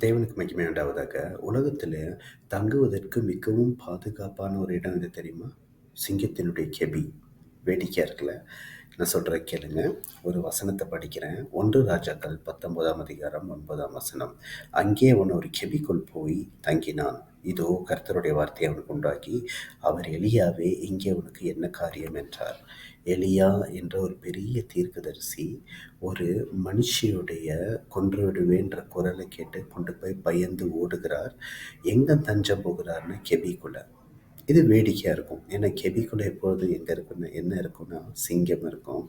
தேவனுக்கு மகிமை உண்டாவதாக உலகத்தில் தங்குவதற்கு மிகவும் பாதுகாப்பான ஒரு இடம் எது தெரியுமா? சிங்கத்தினுடைய கெபி வேடிக்கையாக இருக்குல்ல? நான் சொல்கிற கேளுங்க. ஒரு வசனத்தை படிக்கிறேன். ஒன்று ராஜாக்கள் பத்தொன்பதாம் அதிகாரம் ஒன்பதாம் வசனம். அங்கே அவன் ஒரு கெபிக்குள் போய் தங்கினான். இதோ கர்த்தருடைய வார்த்தையை அவனுக்கு உண்டாக்கி அவர் எலியாவே இங்கே உனக்கு என்ன காரியம்? என்றார். எலியா என்ற ஒரு பெரிய தீர்க்கதரிசி ஒரு மனுஷியுடைய கொன்று விடுவேன்ற குரலை கேட்டு கொண்டு போய் பயந்து ஓடுகிறார். எங்கே தஞ்சம் போகிறார்னு கெபிக்குள்ள. இது வேடிக்கையாக இருக்கும். ஏன்னா கெபிக்குள்ளே எப்பொழுது எங்கே இருக்குன்னு என்ன இருக்குன்னா சிங்கம் இருக்கும்.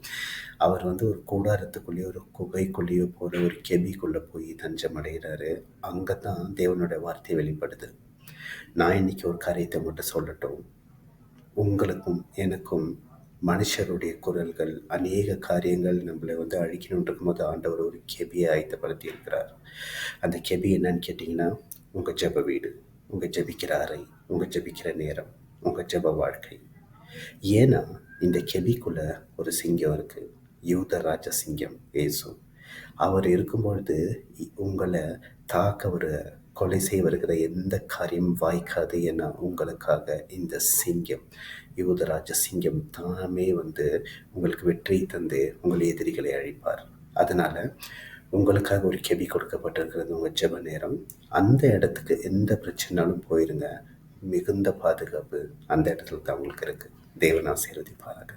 அவர் வந்து ஒரு கூடாரத்துக்குள்ளேயோ ஒரு குகைக்குள்ளேயோ போகிற ஒரு கெபிக்குள்ளே போய் தஞ்சம் அடைகிறாரு. அங்கே தான் தேவனுடைய வார்த்தை வெளிப்படுது. நான் இன்னைக்கு ஒரு காரியத்தை மட்டும் சொல்லட்டும். உங்களுக்கும் எனக்கும் மனுஷருடைய குரல்கள் அநேக காரியங்கள் நம்மளை வந்து அழிக்கணுன்றிருக்கும் போது ஆண்டவர் ஒரு கெபியை ஆயத்தப்படுத்தி இருக்கிறார். அந்த கெபி என்னன்னு கேட்டிங்கன்னா உங்கள் ஜெப வீடு உங்கள் ஜபிக்கிற அறை உங்கள் ஜெபிக்கிற நேரம் உங்கள் ஜெப வாழ்க்கை. ஏன்னா இந்த கெபிக்குள்ள ஒரு சிங்கம் இருக்குது யூத ராஜ சிங்கம் ஏசு. அவர் இருக்கும்பொழுது உங்களை தாக்க ஒரு கொலை செய்ய வருகிற எந்த காரியம் வாய்க்காது என உங்களுக்காக இந்த சிங்கம் யூதராஜ சிங்கம் தாமே வந்து உங்களுக்கு வெற்றி தந்து உங்கள் எதிரிகளை அழிப்பார். அதனால் உங்களுக்காக ஒரு கெபி கொடுக்கப்பட்டிருக்கிறது உங்கள் ஜெப நேரம். அந்த இடத்துக்கு எந்த பிரச்சனாலும் போயிருங்க. மிகுந்த பாதுகாப்பு அந்த இடத்துல தான் உங்களுக்கு இருக்குது தேவன் ஆசீர்வதிப்பாராக.